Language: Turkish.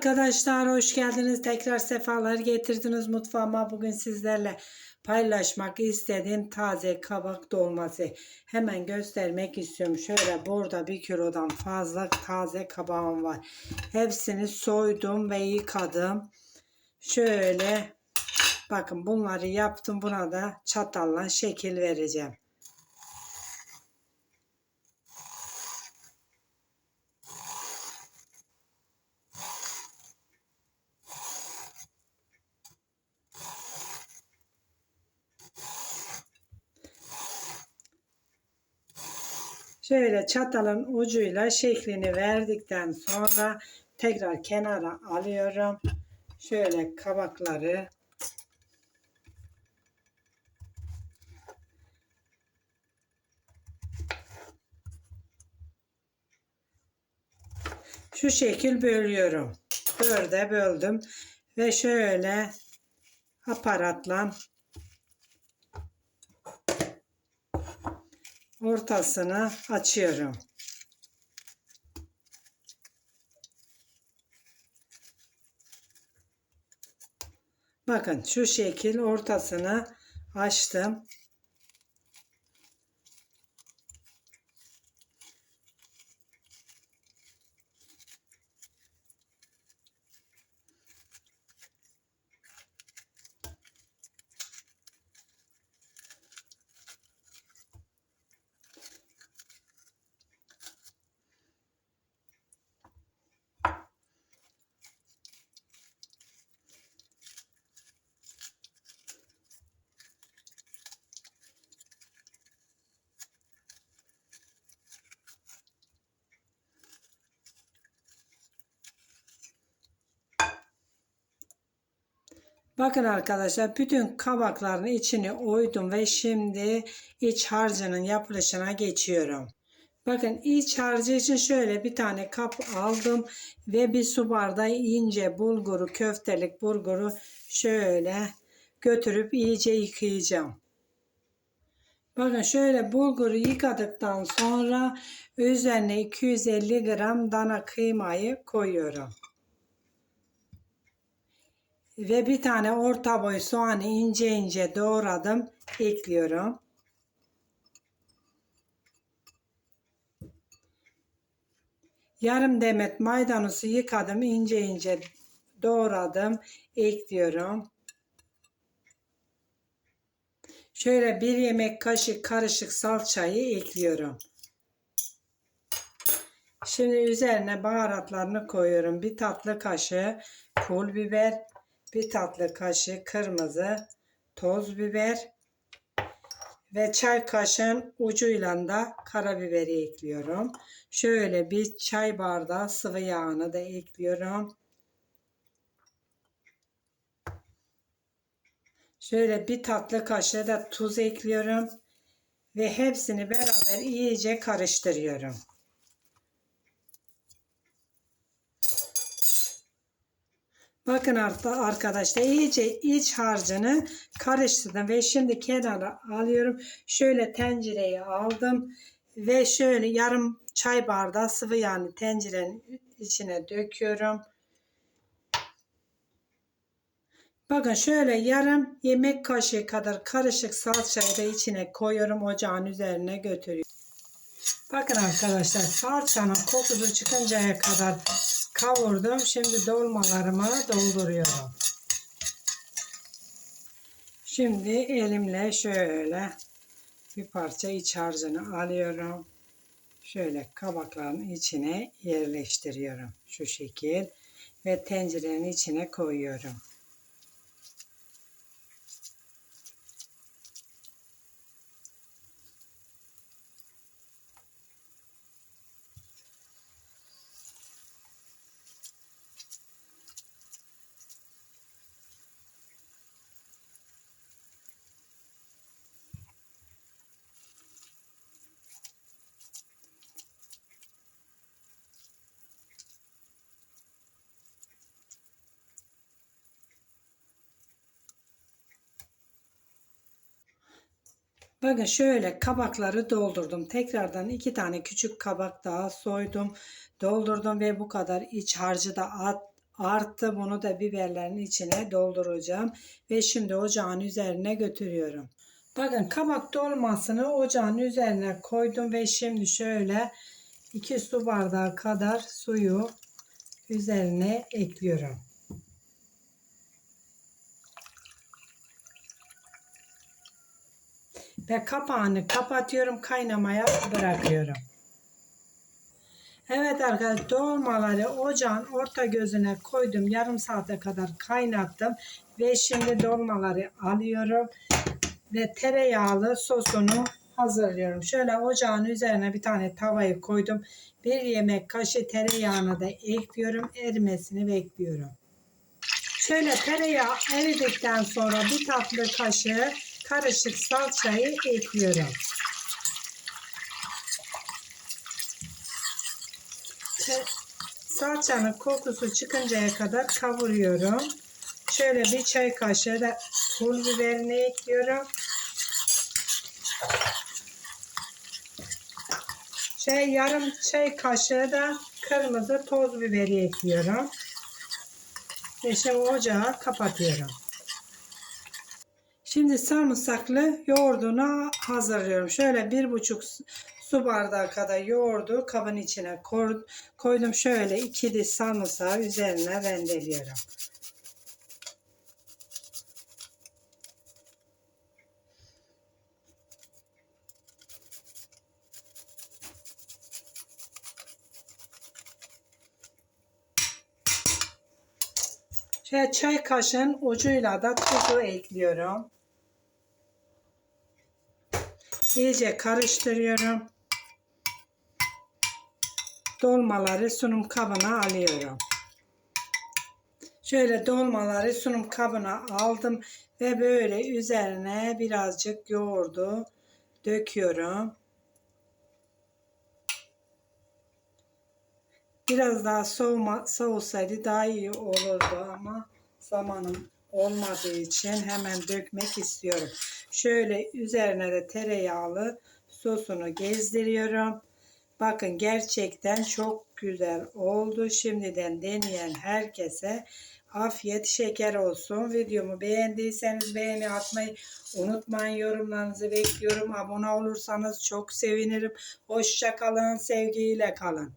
arkadaşlar, hoş geldiniz. Tekrar sefalar getirdiniz mutfağıma. Bugün sizlerle paylaşmak istediğim taze kabak dolması. Hemen göstermek istiyorum. Şöyle burada bir kilodan fazla taze kabağım var. Hepsini soydum ve yıkadım. Şöyle bakın bunları yaptım. Buna da çatalla şekil vereceğim. Şöyle çatalın ucuyla şeklini verdikten sonra tekrar kenara alıyorum. Şöyle kabakları şu şekil bölüyorum. Dörde böldüm ve şöyle aparatla ortasını açıyorum. Bakın şu şekil ortasını açtım. Bakın arkadaşlar bütün kabakların içini oydum ve şimdi iç harcının yapılışına geçiyorum. Bakın iç harcı için şöyle bir tane kap aldım ve bir su bardağı ince bulguru köftelik bulguru şöyle götürüp iyice yıkayacağım. Bakın şöyle bulguru yıkadıktan sonra üzerine 250 gram dana kıymayı koyuyorum. Ve bir tane orta boy soğanı ince ince doğradım. Ekliyorum. Yarım demet maydanozu yıkadım. ince ince doğradım. Ekliyorum. Şöyle bir yemek kaşık karışık salçayı ekliyorum. Şimdi üzerine baharatlarını koyuyorum. Bir tatlı kaşığı pul biber, bir tatlı kaşığı kırmızı toz biber ve çay kaşığın ucuyla da karabiberi ekliyorum. Şöyle bir çay bardağı sıvı yağını da ekliyorum. Şöyle bir tatlı kaşığı da tuz ekliyorum ve hepsini beraber iyice karıştırıyorum. Bakın arkadaşlar iyice iç harcını karıştırdım ve şimdi kenara alıyorum. Şöyle tencereyi aldım ve şöyle yarım çay bardağı sıvı yağını tencerenin içine döküyorum. Bakın şöyle yarım yemek kaşığı kadar karışık salçayı da içine koyuyorum. Ocağın üzerine götürüyorum. Bakın arkadaşlar salçanın kokusu çıkıncaya kadar kavurdum. Şimdi dolmalarımı dolduruyorum. Şimdi elimle şöyle bir parça iç harcını alıyorum. Şöyle kabakların içine yerleştiriyorum. Şu şekil ve tencerenin içine koyuyorum. Bakın şöyle kabakları doldurdum. Tekrardan iki tane küçük kabak daha soydum. Doldurdum ve bu kadar iç harcı da at, arttı. Bunu da biberlerin içine dolduracağım. Ve şimdi ocağın üzerine götürüyorum. Bakın kabak dolmasını ocağın üzerine koydum ve şimdi şöyle 2 su bardağı kadar suyu üzerine ekliyorum. Ve kapağını kapatıyorum kaynamaya bırakıyorum. Evet arkadaşlar dolmaları ocağın orta gözüne koydum. Yarım saate kadar kaynattım. Ve şimdi dolmaları alıyorum. Ve tereyağlı sosunu hazırlıyorum. Şöyle ocağın üzerine bir tane tavayı koydum. Bir yemek kaşığı tereyağını da ekliyorum. Erimesini bekliyorum. Şöyle tereyağı eridikten sonra bir tatlı kaşığı karışık salçayı ekliyorum. Salçanın kokusu çıkıncaya kadar kavuruyorum. Şöyle bir çay kaşığı da pul biberini ekliyorum. Şey yarım çay kaşığı da kırmızı toz biberi ekliyorum. Ve şimdi ocağı kapatıyorum. Şimdi sarımsaklı yoğurdunu hazırlıyorum. Şöyle bir buçuk su bardağı kadar yoğurdu kabın içine koy- koydum. Şöyle iki diş sarımsağı üzerine rendeliyorum. Şöyle çay kaşığın ucuyla da tuzu ekliyorum. İyice karıştırıyorum. Dolmaları sunum kabına alıyorum. Şöyle dolmaları sunum kabına aldım ve böyle üzerine birazcık yoğurdu döküyorum. Biraz daha soğuma, soğusaydı daha iyi olurdu ama zamanım olmadığı için hemen dökmek istiyorum. Şöyle üzerine de tereyağlı sosunu gezdiriyorum. Bakın gerçekten çok güzel oldu. Şimdiden deneyen herkese afiyet şeker olsun. Videomu beğendiyseniz beğeni atmayı unutmayın. Yorumlarınızı bekliyorum. Abone olursanız çok sevinirim. Hoşça kalın, sevgiyle kalın.